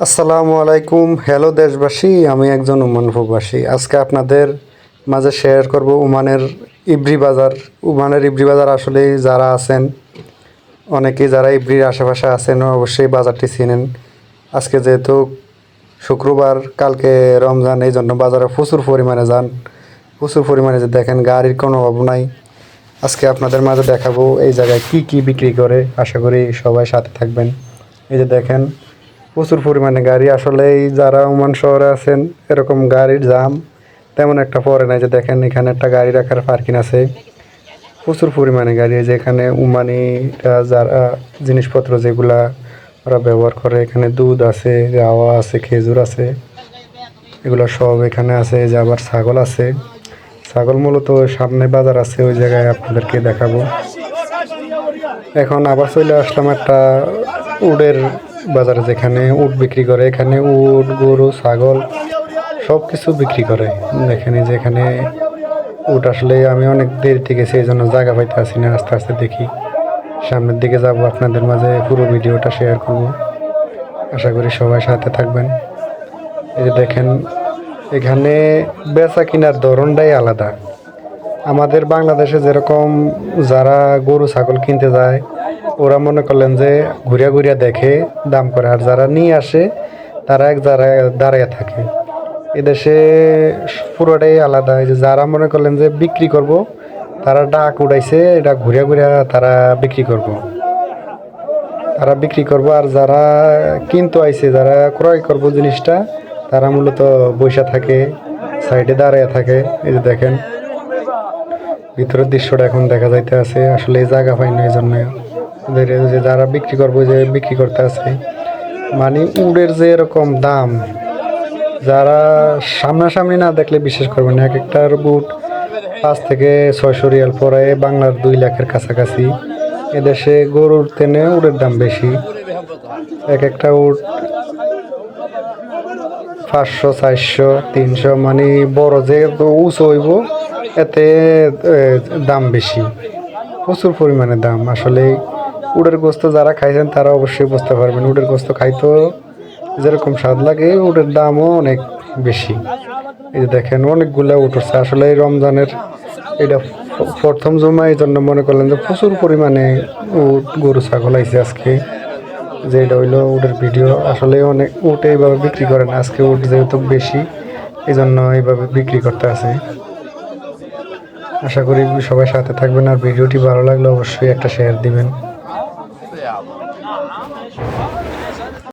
আসসালামু আলাইকুম। হ্যালো দেশবাসী। আমি একজন ওমান প্রবাসী আজকে আপনাদের মাঝে শেয়ার করব ওমানের ইব্রি বাজার। ওমানের ইব্রি বাজার আসলে যারা আছেন, অনেকেই যারা ইব্রির আশেপাশে আছেন, অবশ্যই বাজারটি চিনেন। আজকে যেহেতু শুক্রবার, কালকে রমজান এই জন্য বাজারে প্রচুর পরিমাণে যান। প্রচুর পরিমাণে যে দেখেন, গাড়ির কোনো অভাব নাই। আজকে আপনাদের মাঝে দেখাবো এই জায়গায় কি কি বিক্রি করে। আশা করি সবাই সাথে থাকবেন। এই যে দেখেন, প্রচুর পরিমাণে গাড়ি। আসলে এই যারা ওমান শহরে আছেন, এরকম গাড়ির জাম তেমন একটা পরে নাই যে দেখেন, এখানে একটা গাড়ি রাখার পার্কিং আছে। প্রচুর পরিমাণে গাড়ি। যে এখানে উমানি যারা জিনিসপত্র যেগুলা ওরা ব্যবহার করে, এখানে দুধ আছে গাওয়া আছে, খেজুর আছে। এগুলো সব এখানে আছে। যে আবার ছাগল আছে। ছাগল মূলত সামনে বাজার আছে, ওই জায়গায় আপনাদেরকে দেখাবো। এখন আবার চলে আসলাম একটা উডের বাজারে যেখানে উট বিক্রি করে। এখানে উট, গরু, ছাগল সব কিছু বিক্রি করে। দেখেন এই যে এখানে উট আসলে আমি অনেক দেরিতে গেছি এই জন্য জায়গা পাইতে আসি না, আস্তে আস্তে দেখি। সামনের দিকে যাব, আপনাদের মাঝে পুরো ভিডিওটা শেয়ার করব। আশা করি সবাই সাথে থাকবেন। এই যে দেখেন এখানে বেচা কিনার ধরনটাই আলাদা। আমাদের বাংলাদেশে যেরকম যারা গরু, ছাগল কিনতে যায়, ওরা মনে করলেন যে ঘুরিয়া ঘুরিয়া দেখে দাম করে। আর যারা নিয়ে আসে, তারা এক জায়গায় দাঁড়িয়ে থাকে। এদেশে পুরোটাই আলাদা। যে যারা মনে করলেন যে বিক্রি করব, তারা ডাক উড়াইছে এটা ঘুরিয়া ঘুরিয়া তারা বিক্রি করব। তারা বিক্রি করব। আর যারা কিনতে আইছে, যারা ক্রয় করব জিনিসটা তারা মূলত বৈশা থাকে, সাইডে দাঁড়িয়ে থাকে। এই যে দেখেন, ভিতরের দৃশ্যটা এখন দেখা যাইতে আছে। আসলে এই জায়গা পাই না এই জন্য যে যারা বিক্রি করব, যে বিক্রি করতে আছে। মানে উডের যে এরকম দাম, যারা সামনাসামনি না দেখলে বিশেষ করবেন এক একটার বুট পাঁচ থেকে ছয়শো রিয়াল পরে বাংলার দুই লাখের কাছাকাছি। এদেশে গরুর তেনে উডের দাম বেশি। এক একটা উট পাঁচশো, চারশো, তিনশো মানে বড় যে উঁচু হইব, এতে দাম বেশি। প্রচুর পরিমাণে দাম। আসলে উডের গোস্ত যারা খাইছেন, তারা অবশ্যই বুঝতে পারবেন উডের গোস্ত খাইতো যেরকম স্বাদ লাগে উডের দামও অনেক বেশি। এই যে দেখেন, অনেকগুলো উঠছে। আসলে এই রমজানের এটা প্রথম জমা এই জন্য মনে করলেন যে প্রচুর পরিমাণে উট গরু, ছাগল আইছে আজকে। যে এটা হইল উটের ভিডিও, আসলে অনেক উট এইভাবে বিক্রি করে না, আজকে উট যেহেতু বেশি এই জন্য এইভাবে বিক্রি করতে আছে। আশা করি সবাই সাথে থাকবেন আর ভিডিওটি ভালো লাগলে অবশ্যই একটা শেয়ার দিবেন।